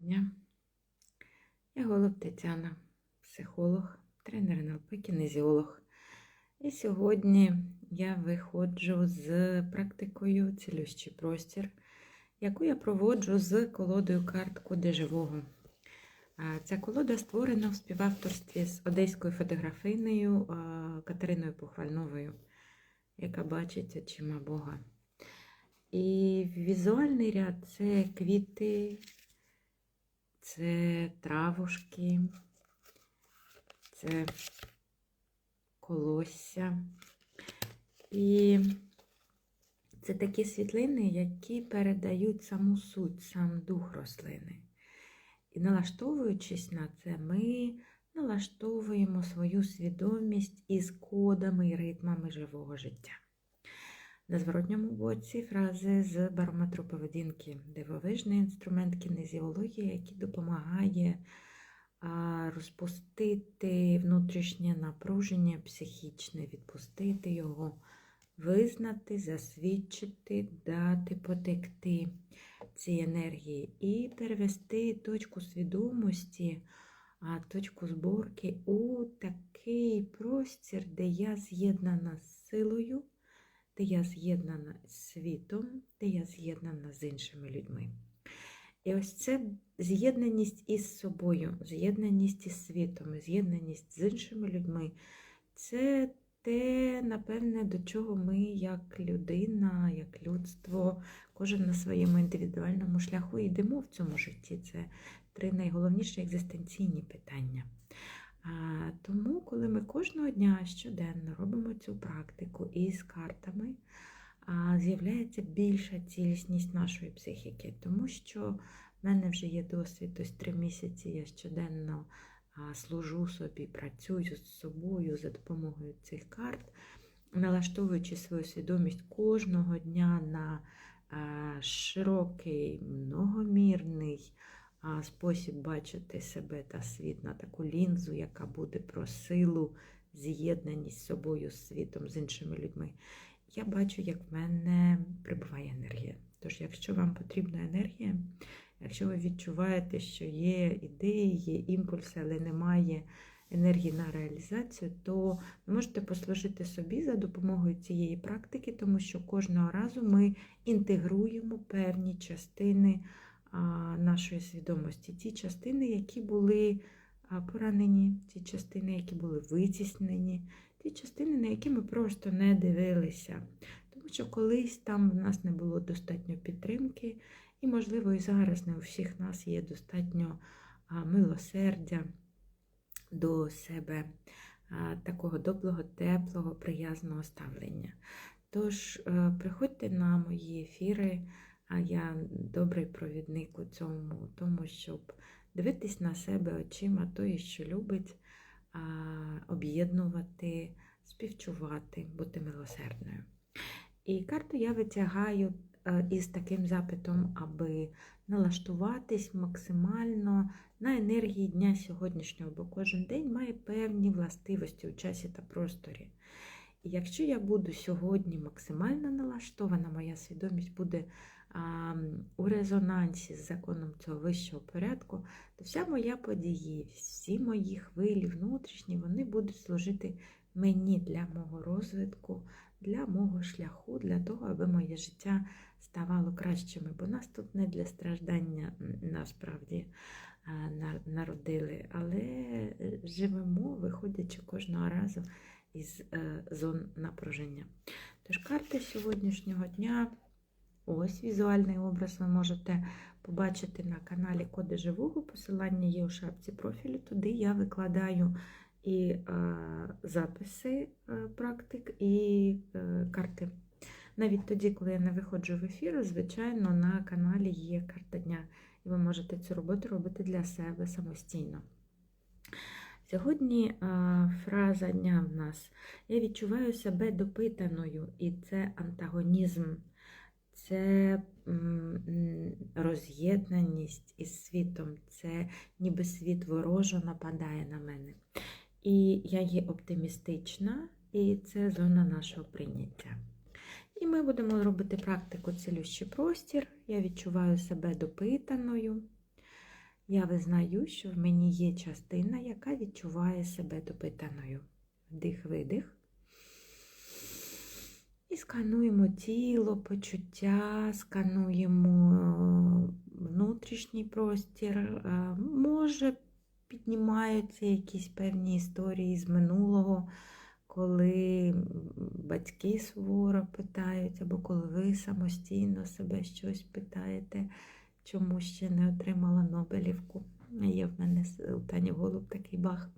дня. Я Голуб Тетяна, психолог, тренер НЛП, кінезіолог. І сьогодні я виходжу з практикою Цілющий простір, яку я проводжу з колодою карт Коди живого. Ця колода створена в співавторстві з одеською фотографинею Катериною Похвальновою, яка бачить очима Бога. І візуальний ряд це квіти, це травушки, це колосся. І це такі світлини, які передають саму суть, сам дух рослини. І налаштовуючись на це, ми налаштовуємо свою свідомість із кодами і ритмами живого життя. На зворотньому боці фрази з барометру поведінки, дивовижний інструмент кінезіології, який допомагає розпустити внутрішнє напруження психічне, відпустити його, визнати, засвідчити, дати потекти цій енергії і перевести точку свідомості, точку зборки у такий простір, де я з'єднана з силою де я з'єднана з світом, де я з'єднана з іншими людьми. І ось це з'єднаність із собою, з'єднаність із світом, з'єднаність з іншими людьми це те, напевне, до чого ми, як людина, як людство, кожен на своєму індивідуальному шляху йдемо в цьому житті. Це три найголовніші екзистенційні питання. Тому, коли ми кожного дня щоденно робимо цю практику із картами, з'являється більша цілісність нашої психіки, тому що в мене вже є досвід, ось три місяці я щоденно служу собі, працюю з собою за допомогою цих карт, налаштовуючи свою свідомість кожного дня на широкий, многомірний спосіб бачити себе та світ на таку лінзу, яка буде про силу, з'єднаність з собою, з світом, з іншими людьми. Я бачу, як в мене прибуває енергія. Тож, якщо вам потрібна енергія, якщо ви відчуваєте, що є ідеї, є імпульси, але немає енергії на реалізацію, то ви можете послужити собі за допомогою цієї практики, тому що кожного разу ми інтегруємо певні частини нашої свідомості, ті частини, які були поранені, ті частини, які були витіснені, ті частини, на які ми просто не дивилися. Тому що колись там в нас не було достатньо підтримки, і, можливо, і зараз не у всіх нас є достатньо милосердя до себе, такого доброго, теплого, приязного ставлення. Тож, е, приходьте на мої ефіри. А я добрий провідник у цьому, тому щоб дивитись на себе очима тої, що любить, об'єднувати, співчувати, бути милосердною. І карту я витягаю е, із таким запитом, аби налаштуватись максимально на енергії дня сьогоднішнього, бо кожен день має певні властивості у часі та просторі. І якщо я буду сьогодні максимально налаштована, моя свідомість буде у резонансі з законом цього вищого порядку, то вся моя події, всі мої хвилі внутрішні, вони будуть служити мені для мого розвитку, для мого шляху, для того, аби моє життя ставало кращими. Бо нас тут не для страждання насправді народили, але е, живемо, виходячи кожного разу із е, зон напруження. Тож карти сьогоднішнього дня. Ось візуальний образ ви можете побачити на каналі Коди Живого. Посилання є у шапці профілю. Туди я викладаю і е, записи е, практик, і е, карти. Навіть тоді, коли я не виходжу в ефір, звичайно, на каналі є карта дня, і ви можете цю роботу робити для себе самостійно. Сьогодні фраза дня в нас я відчуваю себе допитаною, і це антагонізм це роз'єднаність із світом, це ніби світ ворожо нападає на мене. І я є оптимістична, і це зона нашого прийняття. І ми будемо робити практику цілющий простір. Я відчуваю себе допитаною. Я визнаю, що в мені є частина, яка відчуває себе допитаною. Вдих-видих. І скануємо тіло, почуття, скануємо е, внутрішній простір. Е, Може, піднімаються якісь певні історії з минулого, коли батьки суворо питають, або коли ви самостійно себе щось питаєте, чому ще не отримала Нобелівку. Є в мене у Тані Голуб такий бах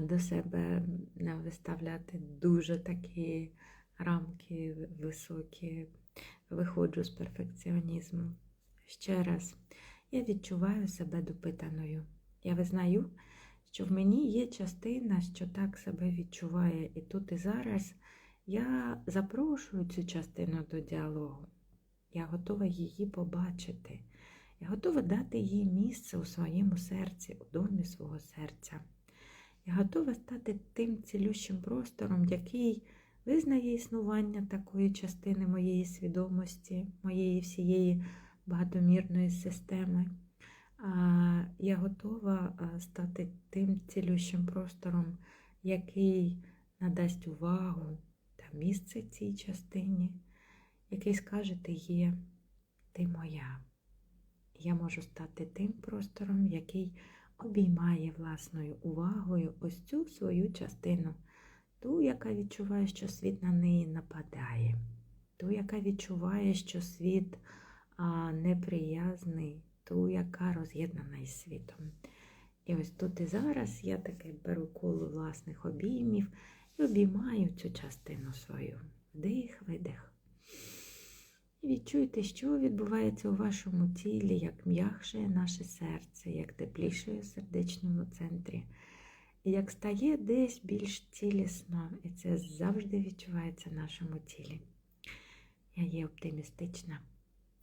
до себе виставляти дуже такі рамки високі, виходжу з перфекціонізму. Ще раз, я відчуваю себе допитаною. Я визнаю, що в мені є частина, що так себе відчуває. І тут і зараз я запрошую цю частину до діалогу. Я готова її побачити. Я готова дати їй місце у своєму серці, у домі свого серця. Я готова стати тим цілющим простором, який визнає існування такої частини моєї свідомості, моєї всієї багатомірної системи. Я готова стати тим цілющим простором, який надасть увагу та місце цій частині, який скаже, ти є, ти моя. Я можу стати тим простором, який обіймає власною увагою ось цю свою частину, ту, яка відчуває, що світ на неї нападає, ту, яка відчуває, що світ а, неприязний, ту, яка роз'єднана із світом. І ось тут і зараз я таки беру коло власних обіймів і обіймаю цю частину свою. Вдих, видих. І відчуйте, що відбувається у вашому тілі, як м'якшає наше серце, як тепліше у сердечному центрі, і як стає десь більш цілісно, і це завжди відчувається в нашому тілі. Я є оптимістична.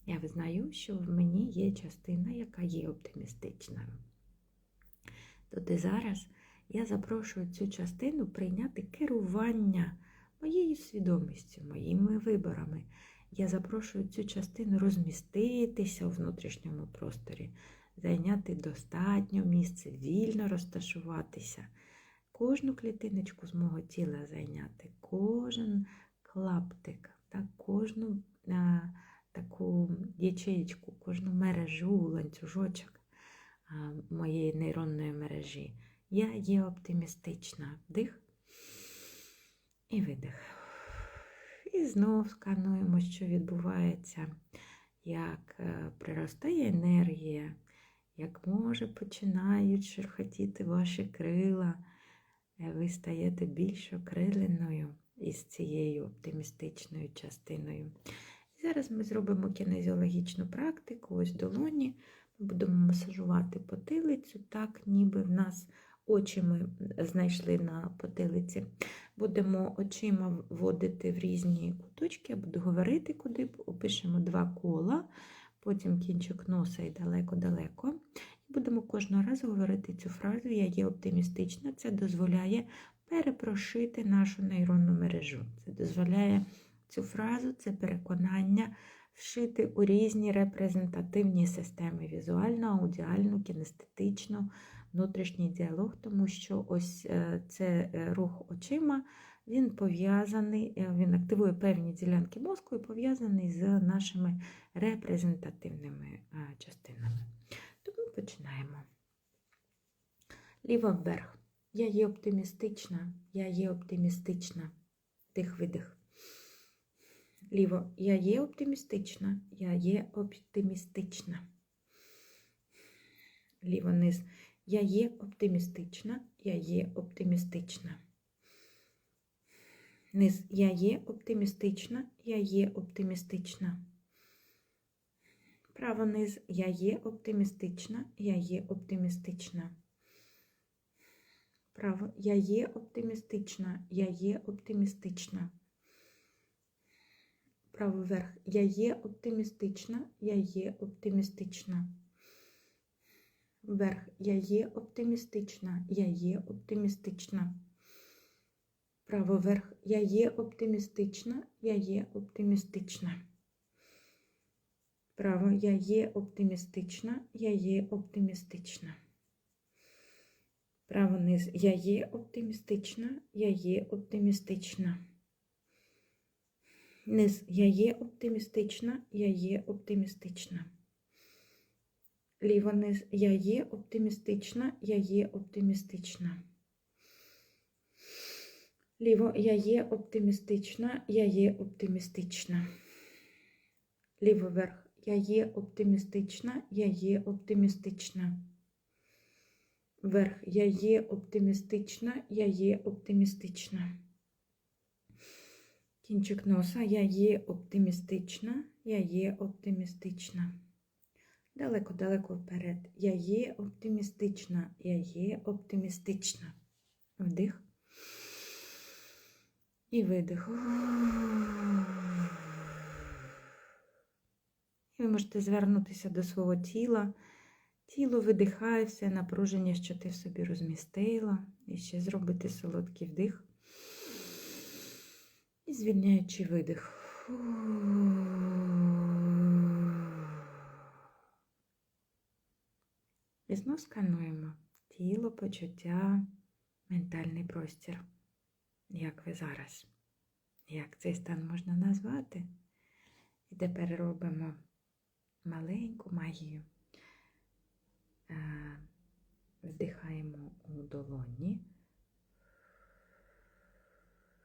Я визнаю, що в мені є частина, яка є оптимістичною. Тут і зараз я запрошую цю частину прийняти керування моєю свідомістю, моїми виборами. Я запрошую цю частину розміститися у внутрішньому просторі, зайняти достатньо місце, вільно розташуватися, кожну клітиночку з мого тіла зайняти, кожен клаптик, так, кожну а, таку ячеєчку, кожну мережу, ланцюжочок а, моєї нейронної мережі. Я є оптимістична. Вдих і видих. І знов скануємо, що відбувається, як е, приростає енергія, як може починають шерхотіти ваші крила, Е, ви стаєте більш окриленою із цією оптимістичною частиною. Зараз ми зробимо кінезіологічну практику, ось долоні. Будемо масажувати потилицю, так, ніби в нас очі ми знайшли на потилиці. Будемо очима вводити в різні куточки, я буду говорити, куди опишемо два кола, потім кінчик носа і далеко-далеко. Будемо кожного разу говорити цю фразу Я є оптимістична. Це дозволяє перепрошити нашу нейронну мережу. Це дозволяє цю фразу, це переконання вшити у різні репрезентативні системи візуальну, аудіальну, кінестетичну, внутрішній діалог, тому що ось е, це е, рух очима, він пов'язаний, е, він активує певні ділянки мозку і пов'язаний з нашими репрезентативними частинами. Тому починаємо. Ліво вверх. Я є оптимістична, я є оптимістична. Тих видих. Ліво, я є оптимістична, я є оптимістична. Ліво низ. Я є оптимістична, я є оптимістична. Низ. Я є оптимістична, я є оптимістична. Право низ. Я є оптимістична, я є оптимістична. Право. Я є оптимістична, я є оптимістична. Право вверх. Я є оптимістична, я є оптимістична. Вверх. Я є оптимістична, я є оптимістична. Право вверх. Я є оптимістична, я є оптимістична. Право, я є оптимістична, я є оптимістична. Право низ. Я є оптимістична, я є оптимістична. Низ. Я є оптимістична, я є оптимістична. Ліво низ. Я є оптимістична, я є оптимістична. Ліво. Я є оптимістична, я є оптимістична. Ліво верх. Я є оптимістична, я є оптимістична. Верх. Я є оптимістична, я є оптимістична. Кінчик носа. Я є оптимістична, я є оптимістична. Далеко-далеко вперед. Я є оптимістична, я є оптимістична. Вдих. І видих. І ви можете звернутися до свого тіла. Тіло видихає все напруження, що ти в собі розмістила. І ще зробити солодкий вдих. І звільняючи видих. І знов скануємо тіло, почуття, ментальний простір. Як ви зараз? Як цей стан можна назвати? І тепер робимо маленьку магію. Е, Вдихаємо у долоні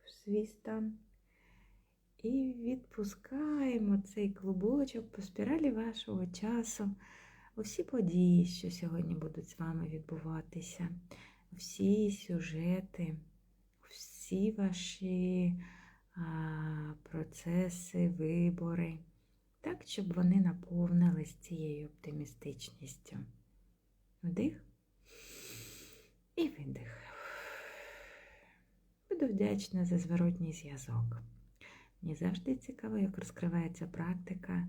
в свій стан. І відпускаємо цей клубочок по спіралі вашого часу. Усі події, що сьогодні будуть з вами відбуватися, всі сюжети, всі ваші а, процеси, вибори, так, щоб вони наповнились цією оптимістичністю. Вдих і видих. Буду вдячна за зворотній зв'язок. Мені завжди цікаво, як розкривається практика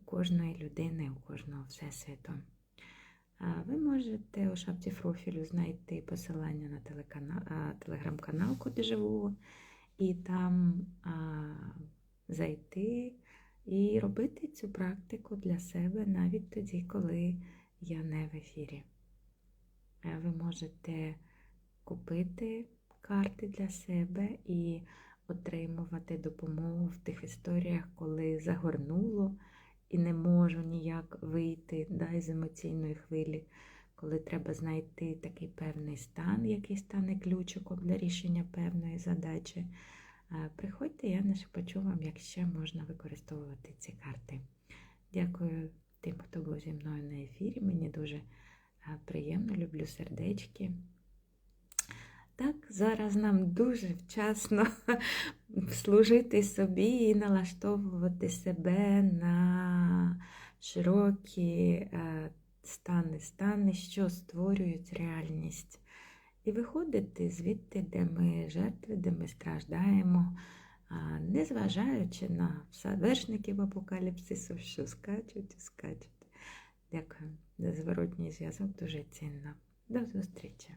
у кожної людини, у кожного всесвіту. Ви можете у шапці профілю знайти посилання на телеграм-канал Коди Живого, і там а, зайти і робити цю практику для себе навіть тоді, коли я не в ефірі. Ви можете купити карти для себе і отримувати допомогу в тих історіях, коли загорнуло і не можу ніяк вийти да, з емоційної хвилі, коли треба знайти такий певний стан, який стане ключиком для рішення певної задачі. Приходьте, я не шепочу вам, як ще можна використовувати ці карти. Дякую тим, хто був зі мною на ефірі. Мені дуже приємно, люблю сердечки. Так, зараз нам дуже вчасно служити собі і налаштовувати себе на широкі е, стани, стани, що створюють реальність. І виходити звідти, де ми жертви, де ми страждаємо, незважаючи на вершників апокаліпсису, що скачуть і скачуть. Дякую за зворотній зв'язок, дуже цінно. До зустрічі!